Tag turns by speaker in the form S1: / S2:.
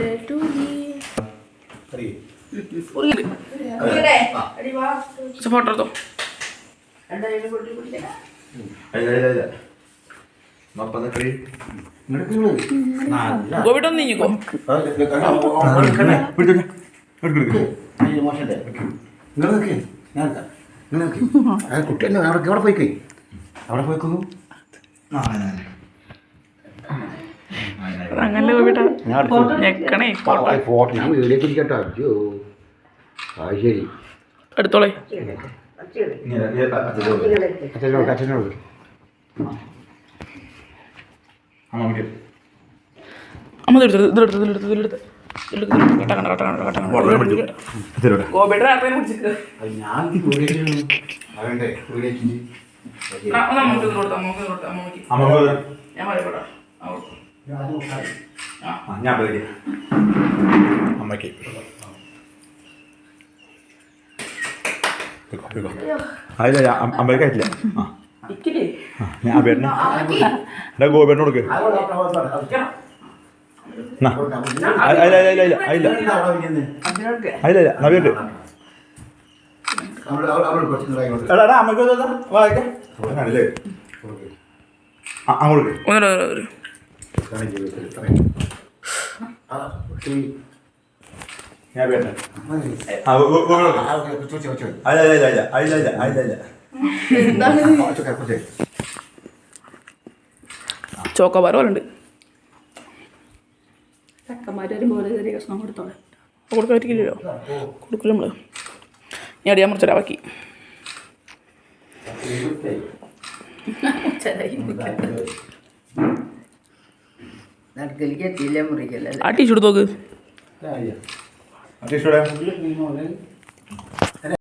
S1: Birthday to photo എടുത്തോ നീങ്ങിക്കോ
S2: കുട്ടി തന്നെ അവിടെ അവിടെ പോയിക്കേ അവിടെ പോയിക്കോ
S1: അങ്ങനെ
S2: എടുത്തു.
S1: ഞെക്കണേ ഫോട്ടോ
S2: ഞാൻ വീഡിയോ പിടിക്കട്ടോ അയ്യോ. അത് ശരി.
S1: എടുത്തോളേ
S2: അച്ഛനോട് അച്ഛനോട്
S1: അമ്മ ഇതെടുത്ത് ഇതെടുത്ത് ഇതെടുത്ത് ഇതെടുത്ത്
S2: ഞാൻ വീഡിയോ
S1: അമ്മയ്ക്ക് ഞാൻ
S3: പേടി അമ്മയ്ക്ക് അതില്ല അമ്മയ്ക്ക് ആയിട്ടില്ല ആ ആ, ഞാൻ അബേട്ടനെ എടാ ഗോപേട്ടനെ കൊടുക്ക്. അല്ല എടാ എടാ അമ്മയ്ക്ക് ഒന്ന് അങ്ങോട്ട് ആ അങ്ങോട്ട്
S1: ഒന്നര ഒരു
S3: ഞാൻ അല്ല
S1: ചോക്കോബാർ പോലെ ഉണ്ട്. പറ്റില്ലല്ലോ കൊടുക്കില്ല നമ്മൾ. ഞാൻ അടിയാൻ മുറിച്ചരാ ബാക്കി.
S4: ചെറിയ
S1: ആ ടീഷർട്ട് നോക്ക്